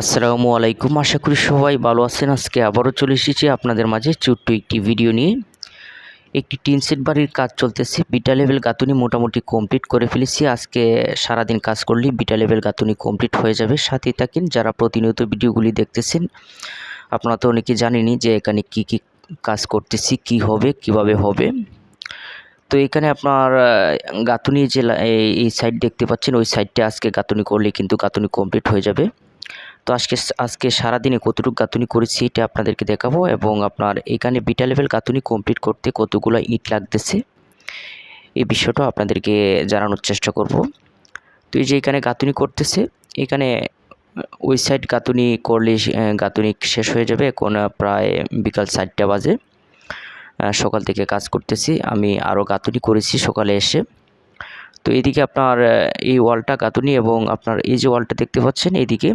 আসসালামু আলাইকুম। আশা করি সবাই ভালো আছেন। আজকে আবারও চলে এসেছি আপনাদের মাঝে ছোট্ট একটি ভিডিও নিয়ে। একটি টিন সেট বাড়ির কাজ চলতেছে। বিটা লেভেল গাঁথুনি মোটামুটি কমপ্লিট করে ফেলেছি। আজকে সারাদিন কাজ করলেই বিটা লেভেল গাঁথুনি কমপ্লিট হয়ে যাবে। সাথে থাকেন যারা প্রতিনিয়ত ভিডিওগুলি দেখতেছেন, আপনারা তো অনেকে জানেনই যে এখানে কি কি কাজ করতেছি, কি হবে, কীভাবে হবে। তো এখানে আপনার গাঁথুনি যে এই সাইড দেখতে পাচ্ছেন, ওই সাইডটা আজকে গাঁথুনি করলে কিন্তু গাঁথুনি কমপ্লিট হয়ে যাবে। তো আজকে আজকে সারাদিনে কতটুকু গাঁথুনি করেছি এটা আপনাদেরকে দেখাবো এবং আপনার এখানে বিটা লেভেল গাঁথুনি কমপ্লিট করতে কতগুলো ইট লাগতেছে, এই বিষয়টা আপনাদেরকে জানানোর চেষ্টা করব। তো এই যে এখানে গাঁথুনি করতেছে, এখানে ওই সাইড গাঁথুনি করলে গাঁথুনি শেষ হয়ে যাবে, এখন প্রায় বিকাল চারটা বাজে। সকাল থেকে কাজ করতেছি, আমি আরও গাঁথুনি করেছি সকালে এসে। তো এদিকে আপনার এই ওয়ালটা গাঁথুনি এবং আপনার এই যে ওয়ালটা দেখতে পাচ্ছেন এইদিকে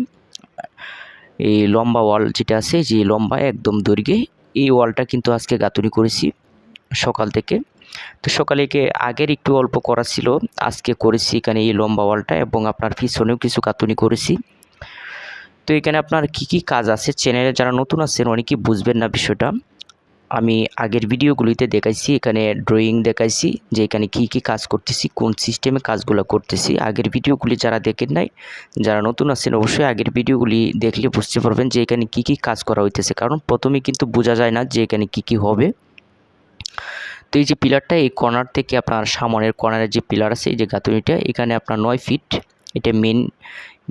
এই লম্বা ওয়াল যেটা আছে, যে লম্বা একদম দৈর্ঘ্যে, এই ওয়ালটা কিন্তু আজকে গাঁথুনি করেছি সকাল থেকে। তো সকালে একে আগের একটু অল্প করা ছিল, আজকে করেছি এখানে এই লম্বা ওয়ালটা এবং আপনার পিছনেও কিছু গাঁথুনি করেছি। তো এখানে আপনার কি কি কাজ আছে? চ্যানেলে যারা নতুন আছেন, অনেকেই বুঝবেন না বিষয়টা। আমি আগের ভিডিওগুলিতে দেখাইছি, এখানে ড্রয়িং দেখাইছি, যে এখানে কি কি কাজ করতেছি, কোন সিস্টেমে কাজগুলো করতেছি। আগের ভিডিওগুলি যারা দেখেন নাই, যারা নতুন আছেন, অবশ্যই আগের ভিডিওগুলি দেখলে বুঝতে পারবেন যে এখানে কি কি কাজ করা হইতেছে। কারণ প্রথমে কিন্তু বোঝা যায় না যে এখানে কি কি হবে। তো এই যে পিলারটা, এই কর্নার থেকে আপনার সামনের কর্নারের যে পিলার আছে, এই যে গাঁথুনিটা, এখানে আপনার নয় ফিট এটা মেন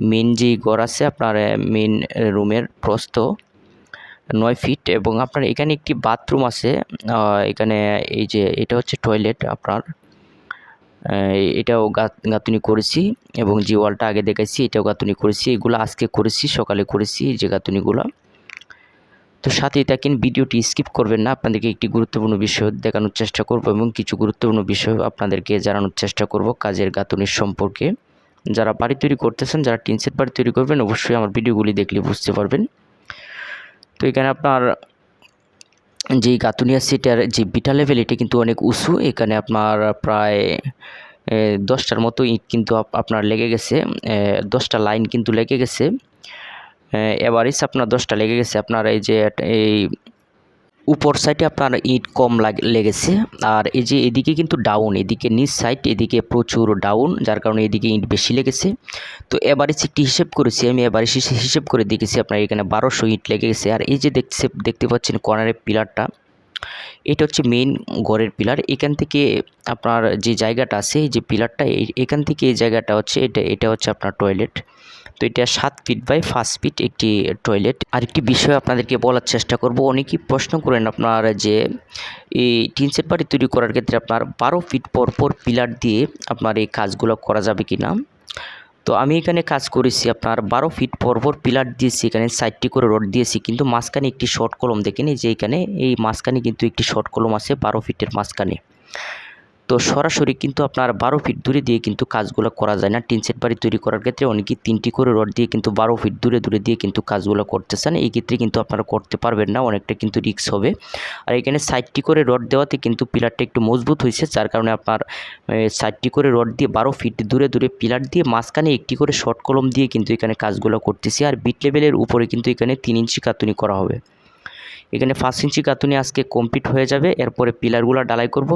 মেন যেই ঘর আছে, আপনার মেন রুমের প্রস্থ। নয় ফিট এবং আপনার এখানে একটি বাথরুম আছে এখানে এই যে এটা হচ্ছে টয়লেট আপনার। এটাও গাঁথ- গাঁথুনি করেছি এবং যে ওয়ালটা আগে দেখাইছি, এটাও গাঁথুনি করেছি। এগুলো আজকে করেছি, সকালে করেছি যে গাঁথুনিগুলো। তো সাথেই থাকেন, ভিডিওটি স্কিপ করবেন না। আপনাদেরকে একটি গুরুত্বপূর্ণ বিষয় দেখানোর চেষ্টা করব এবং কিছু গুরুত্বপূর্ণ বিষয় আপনাদেরকে জানানোর চেষ্টা করব কাজের গাঁথুনির সম্পর্কে। যারা বাড়ি তৈরি করতেছেন, যারা টিনসেট বাড়ি তৈরি করবেন, অবশ্যই আমার ভিডিওগুলি দেখলে বুঝতে পারবেন। তো এখানে আপনার যে গাতুনিয়া সিটের যে বিটা লেভেল এটি কিন্তু অনেক উঁচু। এখানে আপনার প্রায় দশটার মতো ইট কিন্তু আপ- আপনার লেগে গেছে। দশটা লাইন কিন্তু লেগে গেছে। এভারেজ আপনার দশটা লেগে গেছে। আপনার এই যে, এই উপর সাইডে আপনার ইট কম লাগ- লেগেছে। আর এই যে এদিকে কিন্তু ডাউন এদিকে নিচ সাইড এদিকে প্রচুর ডাউন যার কারণে এদিকে ইট বেশি লেগেছে। তো এভারেজ একটি হিসেব করেছি আমি এভারেজ হিসেব করে দেখেছি আপনার এখানে বারোশো ইট লেগে গেছে। আর এই যে দেখছে, দেখতে পাচ্ছেন কর্নারের পিলারটা এটা হচ্ছে মেইন ঘরের পিলার এখান থেকে আপনার যে জায়গাটা আছে যে পিলারটা এখান থেকে এই জায়গাটা হচ্ছে, এটা এটা হচ্ছে আপনার টয়লেট তো এটা সাত ফিট বাই পাঁচ ফিট একটি টয়লেট আরেকটি বিষয় আপনাদেরকে বলার চেষ্টা করব, অনেকেই প্রশ্ন করেন আপনার যে, এই টিন সেট বাড়ি তৈরি করার ক্ষেত্রে আপনার বারো ফিট পর পর পিলার দিয়ে আপনার এই কাজগুলো করা যাবে কি না তো আমি এখানে কাজ করেছি আপনার বারো ফিট পরপর পিলার দিয়েছি, এখানে সাইডটি করে রড দিয়েছি, কিন্তু মাঝখানে একটি শর্ট কলম দেখেনি যে এখানে, এই মাঝখানে কিন্তু একটি শর্ট কলম আছে, বারো ফিটের মাঝখানে। তো সরাসরি কিন্তু আপনার বারো ফিট দূরে দিয়ে কিন্তু কাজগুলো করা যায় না। টিনসেট বাড়ি তৈরি করার ক্ষেত্রে অনেকেই তিনটি করে রড দিয়ে কিন্তু বারো ফিট দূরে দূরে দিয়ে কিন্তু কাজগুলো করতেছেন। এই ক্ষেত্রে কিন্তু আপনারা করতে পারবেন না, অনেকটা কিন্তু রিক্স হবে। আর এখানে সাইডটি করে রড দেওয়াতে কিন্তু পিলারটা একটু মজবুত হয়েছে, যার কারণে আপনার সাইডটি করে রড দিয়ে বারো ফিট দূরে দূরে পিলার দিয়ে মাঝখানে একটি করে শর্ট কলম দিয়ে কিন্তু এখানে কাজগুলো করতেছি। আর বিট লেভেলের উপরে কিন্তু এখানে তিন ইঞ্চি কাতুনি করা হবে। এখানে পাঁচ ইঞ্চি কাতুনি আজকে কমপ্লিট হয়ে যাবে। এরপরে পিলারগুলো ডালাই করব।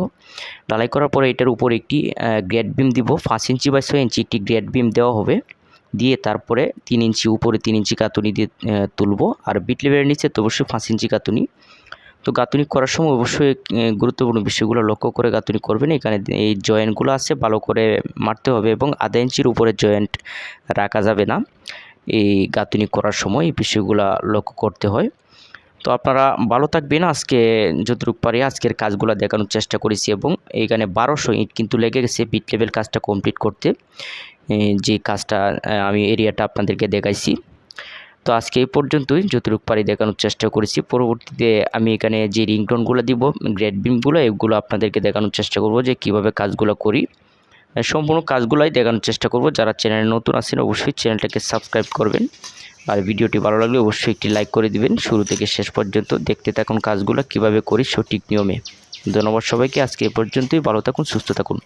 ডালাই করার পরে এটার উপর একটি গ্রেড বিম দিব। পাঁচ ইঞ্চি বা ছয় ইঞ্চি একটি গ্রেড বিম দেওয়া হবে। দিয়ে তারপরে তিন ইঞ্চি উপরে তিন ইঞ্চি কাতুনি দিয়ে তুলব। আর বিট লেভেলের নিচে তো অবশ্যই পাঁচ ইঞ্চি কাতুনি। তো গাঁথুনি করার সময় অবশ্যই গুরুত্বপূর্ণ বিষয়গুলো লক্ষ্য করে গাঁথুনি করবেন। এখানে এই জয়েন্টগুলো আছে, ভালো করে মারতে হবে এবং আধা ইঞ্চির উপরে জয়েন্ট রাখা যাবে না। এই গাঁথুনি করার সময় এই বিষয়গুলো লক্ষ্য করতে হয়। তো আপনারা ভালো থাকবেন। আজকে যতটুকু পারি আজকের কাজগুলো দেখানোর চেষ্টা করেছি এবং এইখানে বারোশো ইট কিন্তু লেগে গেছে বিট লেভেল কাজটা কমপ্লিট করতে। যে কাজটা আমি এরিয়াটা আপনাদেরকে দেখাইছি। তো আজকে এই পর্যন্তই। যতটুকু পারি দেখানোর চেষ্টা করেছি। পরবর্তীতে আমি এখানে যে রিংটোনগুলো দিব গ্রেড বিমগুলো এগুলো আপনাদেরকে দেখানোর চেষ্টা করব যে কীভাবে কাজগুলো করি। সম্পূর্ণ কাজগুলোই দেখানোর চেষ্টা করব। যারা চ্যানেলে নতুন আছেন, অবশ্যই চ্যানেলটাকে সাবস্ক্রাইব করবেন। আর ভিডিওটি ভালো লাগলে অবশ্যই একটি লাইক করে দিবেন। শুরু থেকে শেষ পর্যন্ত দেখতে থাকুন কাজগুলো কীভাবে করি সঠিক নিয়মে। ধন্যবাদ সবাইকে, আজকে এ পর্যন্তই। ভালো থাকুন, সুস্থ থাকুন।